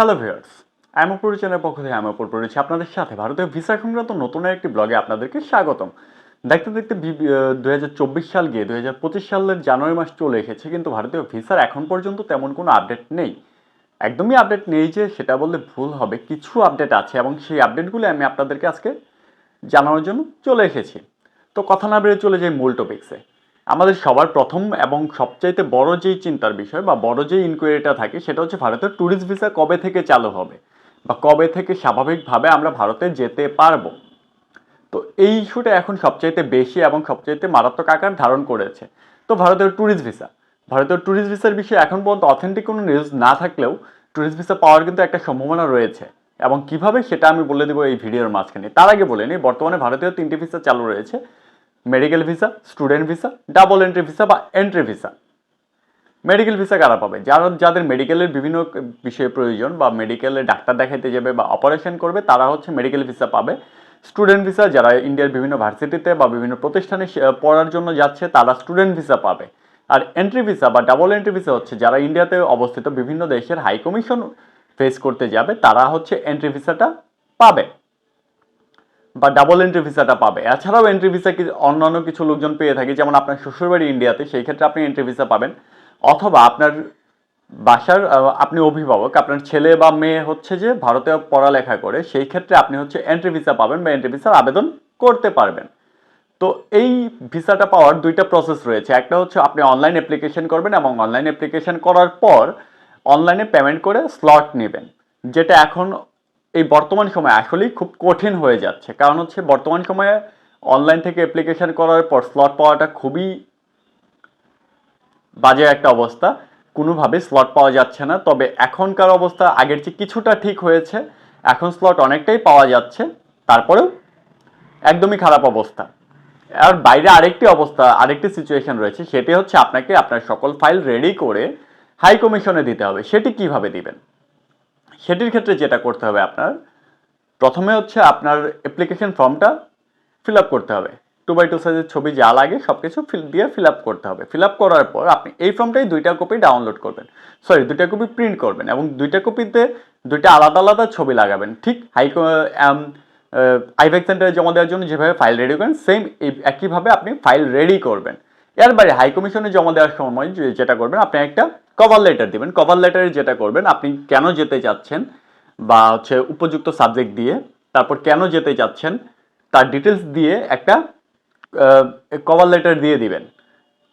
Hello viewers অ্যামোপুর চ্যানেলের পক্ষ থেকে অ্যামোপুর পড়েছি আপনাদের সাথে। ভারতীয় ভিসা সংক্রান্ত নতুন একটি ব্লগে আপনাদেরকে স্বাগতম। দেখতে দেখতে দু হাজার চব্বিশ সাল গিয়ে দু হাজার পঁচিশ সালের জানুয়ারি মাস চলে এসেছে, কিন্তু ভারতীয় ভিসার এখন পর্যন্ত তেমন কোনো আপডেট নেই। একদমই আপডেট নেই যে সেটা বললে ভুল হবে, কিছু আপডেট আছে এবং সেই আপডেটগুলো আমি আপনাদেরকে আজকে জানানোর জন্য চলে এসেছি। তো কথা না বেড়ে চলে যাই মূল টপিক্সে আমাদের সবার প্রথম এবং সবচাইতে বড় যেই চিন্তার বিষয় বা বড় যেই ইনকোয়ারিটা থাকে, সেটা হচ্ছে ভারতের ট্যুরিস্ট ভিসা কবে থেকে চালু হবে বা কবে থেকে স্বাভাবিকভাবে আমরা ভারতে যেতে পারব। তো এই ইস্যুটা এখন সবচাইতে বেশি এবং সবচাইতে মারাত্মক আকার ধারণ করেছে। তো ভারতের ট্যুরিস্ট ভিসা ভারতের ট্যুরিস্ট ভিসার বিষয়ে এখন পর্যন্ত অথেন্টিক কোনো নিউজ না থাকলেও ট্যুরিস্ট ভিসা পাওয়ার কিন্তু একটা সম্ভাবনা রয়েছে এবং কীভাবে সেটা আমি বলে দেবো এই ভিডিওর মাঝখানে। তার আগে বলে নিই, বর্তমানে ভারতীয় তিনটি ভিসা চালু রয়েছে। Medical visa student visa double entry visa বা এন্ট্রি ভিসা মেডিকেল ভিসা কারা পাবে? যারা, যাদের মেডিকেলের বিভিন্ন বিষয়ে প্রয়োজন বা মেডিকেলে ডাক্তার দেখাইতে যাবে বা অপারেশন করবে, তারা হচ্ছে মেডিকেল ভিসা পাবে। স্টুডেন্ট ভিসা যারা ইন্ডিয়ার বিভিন্ন ভার্সিটিতে বা বিভিন্ন প্রতিষ্ঠানে পড়ার জন্য যাচ্ছে, তারা স্টুডেন্ট ভিসা পাবে। আর এন্ট্রি ভিসা বা ডাবল এন্ট্রি ভিসা হচ্ছে যারা ইন্ডিয়াতে অবস্থিত বিভিন্ন দেশের হাই কমিশন ফেস করতে যাবে, তারা হচ্ছে এন্ট্রি ভিসাটা পাবে। বা ডাবল এন্ট্রি ভিসাটা পাবে। এছাড়াও এন্ট্রি ভিসা কি অন্যান্য কিছু লোকজন পেয়ে থাকে, যেমন আপনার শ্বশুরবাড়ি ইন্ডিয়াতে সেই ক্ষেত্রে আপনি এন্ট্রি ভিসা পাবেন। অথবা আপনার বাসার আপনি অভিভাবক, আপনার ছেলে বা মেয়ে হচ্ছে যে ভারতে পড়ালেখা করে, সেই ক্ষেত্রে আপনি হচ্ছে এন্ট্রি ভিসা পাবেন বা এন্ট্রি ভিসার আবেদন করতে পারবেন। তো এই ভিসাটা পাওয়ার দুইটা প্রসেস রয়েছে। একটা হচ্ছে আপনি অনলাইন অ্যাপ্লিকেশন করবেন এবং অনলাইন অ্যাপ্লিকেশন করার পর অনলাইনে পেমেন্ট করে স্লট নেবেন, যেটা এখন এই বর্তমান সময়ে আসলেই খুব কঠিন হয়ে যাচ্ছে। কারণ হচ্ছে বর্তমান সময়ে অনলাইন থেকে অ্যাপ্লিকেশন করার পর স্লট পাওয়াটা খুবই বাজে একটা অবস্থা। কোনোভাবে স্লট পাওয়া যাচ্ছে না। তবে এখনকার অবস্থা আগের চেয়ে কিছুটা ঠিক হয়েছে। এখন স্লট অনেকটাই পাওয়া যাচ্ছে। তারপরেও একদমই খারাপ অবস্থা। আর বাইরে আরেকটি অবস্থা, আরেকটি সিচুয়েশন রয়েছে। সেটি হচ্ছে আপনাকে আপনার সকল ফাইল রেডি করে হাই কমিশনে দিতে হবে। সেটি কীভাবে দিবেন? সেটির ক্ষেত্রে যেটা করতে হবে আপনার, প্রথমে হচ্ছে আপনার অ্যাপ্লিকেশন ফর্মটা ফিল আপ করতে হবে। টু বাই টু সাইজের ছবি যা লাগে সব কিছু ফিল দিয়ে ফিল আপ করতে হবে। ফিল আপ করার পর আপনি এই ফর্মটাই দুইটা কপি ডাউনলোড করবেন। সরি দুইটা কপি প্রিন্ট করবেন এবং দুইটা কপিতে দুইটা আলাদা আলাদা ছবি লাগাবেন। ঠিক হাই আইভেক সেন্টারে জমা দেওয়ার জন্য যেভাবে ফাইল রেডি করেন সেম একইভাবে আপনি ফাইল রেডি করবেন। এর বাইরে হাই কমিশনে জমা দেওয়ার সময় যেটা করবেন, আপনি একটা কভার লেটার দিবেন। কভার লেটারে যেটা করবেন, আপনি কেন যেতে চাচ্ছেন বা হচ্ছে উপযুক্ত সাবজেক্ট দিয়ে তারপর কেন যেতে চাচ্ছেন, তার ডিটেলস দিয়ে একটা কভার লেটার দিয়ে দিবেন।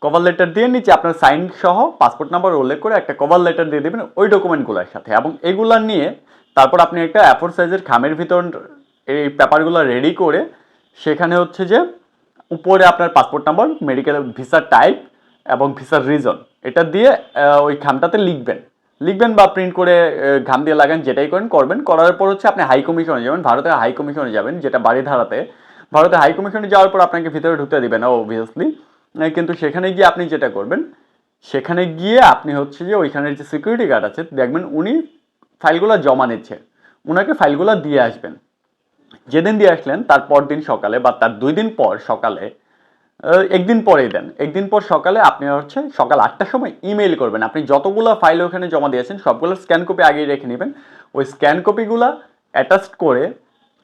কভার লেটার দিয়ে নিচে আপনার সাইন সহ পাসপোর্ট নাম্বার উল্লেখ করে একটা কভার লেটার দিয়ে দিবেন ওই ডকুমেন্টগুলোর সাথে। এবং এগুলো নিয়ে তারপর আপনি একটা অ্যাফোর সাইজের খামের ভিতর এই পেপারগুলো রেডি করে সেখানে হচ্ছে যে উপরে আপনার পাসপোর্ট নাম্বার মেডিকেল ভিসার টাইপ এবং ভিসার রিজন এটা দিয়ে ওই খামটাতে লিখবেন। লিখবেন বা প্রিন্ট করে ঘাম দিয়ে লাগান, যেটাই করেন, করবেন। করার পর হচ্ছে আপনি হাই কমিশনে যাবেন, ভারতের হাই কমিশনে যাবেন, যেটা বাড়িধারাতে ভারতের হাই কমিশনে যাওয়ার পর আপনাকে ভিতরে ঢুকতে দিবে না অবভিয়াসলি কিন্তু সেখানে গিয়ে আপনি যেটা করবেন, সেখানে গিয়ে আপনি হচ্ছে যে ওইখানের যে সিকিউরিটি গার্ড আছে, দেখবেন উনি ফাইলগুলো জমা নিচ্ছে। ওনাকে ফাইলগুলো দিয়ে আসবেন। যেদিন দিয়ে আসলেন, তার পরদিন সকালে বা তার দুই দিন পর সকালে একদিন পরেই দেন। একদিন পর সকালে আপনি হচ্ছে সকাল আটটার সময় ইমেল করবেন। আপনি যতগুলো ফাইল ওখানে জমা দিয়েছেন, সবগুলো স্ক্যান কপি আগেই রেখে নেবেন। ওই স্ক্যান কপিগুলো অ্যাটাচ করে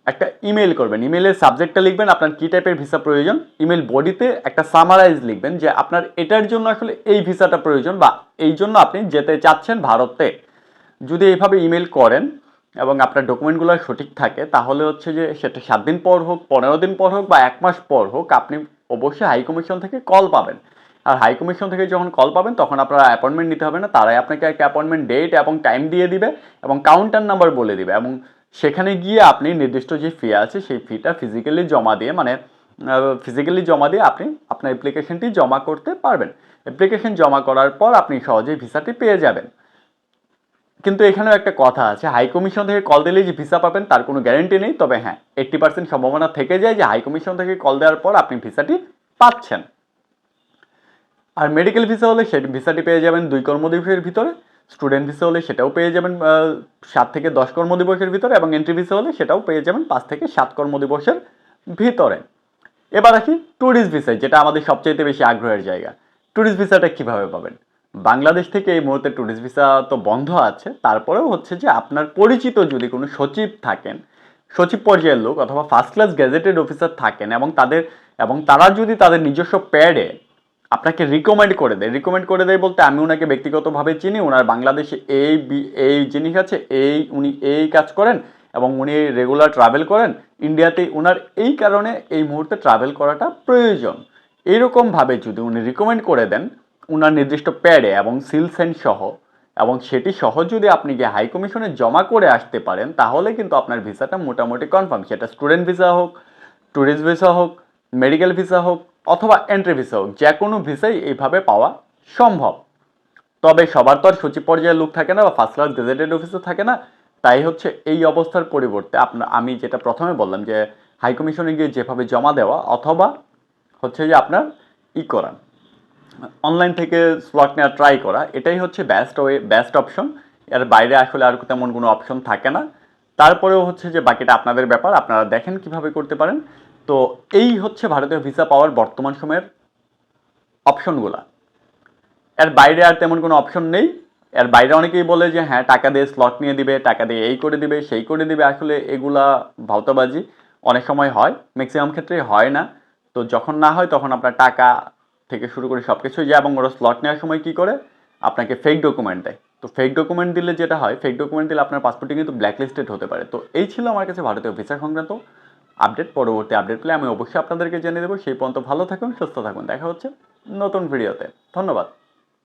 একটা ইমেল করবেন। ইমেলের সাবজেক্টটা লিখবেন, আপনার কী টাইপের ভিসা প্রয়োজন। ইমেল বডিতে একটা সামারাইজ লিখবেন যে আপনার এটার জন্য আসলে এই ভিসাটা প্রয়োজন বা এই জন্য আপনি যেতে চাচ্ছেন ভারতে। যদি এইভাবে ইমেল করেন এবং আপনার ডকুমেন্টগুলো সঠিক থাকে, তাহলে হচ্ছে যে সেটা সাত দিন পর হোক, পনেরো দিন পর হোক বা এক মাস পর হোক, আপনি অবশ্যই হাই কমিশন থেকে কল পাবেন। আর হাই কমিশন থেকে যখন কল পাবেন, তখন আপনারা অ্যাপয়েন্টমেন্ট নিতে হবে না। তারাই আপনাকে একটা অ্যাপয়েন্টমেন্ট ডেট এবং টাইম দিয়ে দিবে এবং কাউন্টার নাম্বার বলে দিবে এবং সেখানে গিয়ে আপনি নির্দিষ্ট যে ফি আছে, সেই ফিটা ফিজিক্যালি জমা দিয়ে মানে ফিজিক্যালি জমা দিয়ে আপনি আপনার অ্যাপ্লিকেশনটি জমা করতে পারবেন। অ্যাপ্লিকেশন জমা করার পর আপনি সহজেই ভিসাটি পেয়ে যাবেন। কিন্তু এখানেও একটা কথা আছে হাই কমিশন থেকে কল দিলে যে ভিসা পাবেন, তার কোনো গ্যারেন্টি নেই। তবে হ্যাঁ এইট্টি পার্সেন্ট সম্ভাবনা থেকে যায় যে হাই কমিশন থেকে কল দেওয়ার পর আপনি ভিসাটি পাচ্ছেন। আর মেডিকেল ভিসা হলে সেই ভিসাটি পেয়ে যাবেন দুই কর্মদিবসের ভিতরে। স্টুডেন্ট ভিসা হলে সেটাও পেয়ে যাবেন সাত থেকে দশ কর্মদিবসের ভিতরে এবং এন্ট্রি ভিসা হলে সেটাও পেয়ে যাবেন পাঁচ থেকে সাত কর্মদিবসের ভিতরে। এবার আসি ট্যুরিস্ট ভিসায় যেটা আমাদের সবচেয়ে বেশি আগ্রহের জায়গা। ট্যুরিস্ট ভিসাটা কীভাবে পাবেন? বাংলাদেশ থেকে এই মুহূর্তে ট্যুরিস্ট ভিসা তো বন্ধ আছে, তারপরেও হচ্ছে যে আপনার পরিচিত যদি কোনো সচিব থাকেন, সচিব পর্যায়ের লোক অথবা ফার্স্ট ক্লাস গেজেটেড অফিসার থাকেন এবং তাদের, এবং তারা যদি তাদের নিজস্ব প্যাডে আপনাকে রিকমেন্ড করে দেয় রিকমেন্ড করে দেয় বলতে আমি ওনাকে ব্যক্তিগতভাবে চিনি, ওনার বাংলাদেশে এই এই জিনিস আছে, এই উনি এই কাজ করেন এবং উনি রেগুলার ট্রাভেল করেন ইন্ডিয়াতে ওনার এই কারণে এই মুহূর্তে ট্রাভেল করাটা প্রয়োজন। এইরকমভাবে যদি উনি রিকমেন্ড করে দেন ওনার নির্দিষ্ট প্যাডে এবং সিল সহ, এবং সেটি সহ যদি আপনি গিয়ে হাই কমিশনে জমা করে আসতে পারেন, তাহলে কিন্তু আপনার ভিসাটা মোটামুটি কনফার্ম সেটা স্টুডেন্ট ভিসা হোক ট্যুরিস্ট ভিসা হোক মেডিকেল ভিসা হোক, অথবা এন্ট্রি ভিসা হোক, যে কোনো ভিসাই এইভাবে পাওয়া সম্ভব। তবে সবার তো আর সচিব পর্যায়ের লোক থাকে না বা ফার্স্ট ক্লাস গেজেটেড অফিসার থাকে না। তাই হচ্ছে এই অবস্থার পরিবর্তে আপনার আমি যেটা প্রথমে বললাম যে হাই কমিশনে গিয়ে যেভাবে জমা দেওয়া, অথবা হচ্ছে যে আপনার ই করা অনলাইন থেকে স্লট নেওয়ার ট্রাই করা, এটাই হচ্ছে বেস্ট ওয়ে বেস্ট অপশন এর বাইরে আসলে আর তেমন কোনো অপশন থাকে না। তারপরেও হচ্ছে যে বাকিটা আপনাদের ব্যাপার, আপনারা দেখেন কীভাবে করতে পারেন। তো এই হচ্ছে ভারতীয় ভিসা পাওয়ার বর্তমান সময়ের অপশনগুলা এর বাইরে আর তেমন কোনো অপশন নেই। এর বাইরে অনেকেই বলে যে হ্যাঁ টাকা দিয়ে স্লট নিয়ে দিবে, টাকা দিয়ে এই করে দিবে, সেই করে দিবে। আসলে এগুলা ভাওতাবাজি অনেক সময় হয় ম্যাক্সিমাম ক্ষেত্রে হয় না। তো যখন না হয় তখন আপনার টাকা থেকে শুরু করে সব কিছুই যায় এবং ওরা স্লট নেওয়ার সময় কী করে? আপনাকে ফেক ডকুমেন্ট দেয়। তো ফেক ডকুমেন্ট দিলে যেটা হয় ফেক ডকুমেন্ট দিলে আপনার পাসপোর্টটি কিন্তু ব্ল্যাকলিস্টেড হতে পারে। তো এই ছিল আমার কাছে ভারতীয় ভিসা সংক্রান্ত আপডেট পরবর্তী আপডেট পেলে আমি অবশ্যই আপনাদেরকে জেনে দেবো। সেই পর্যন্ত ভালো থাকুন, সুস্থ থাকুন। দেখা হচ্ছে নতুন ভিডিওতে ধন্যবাদ।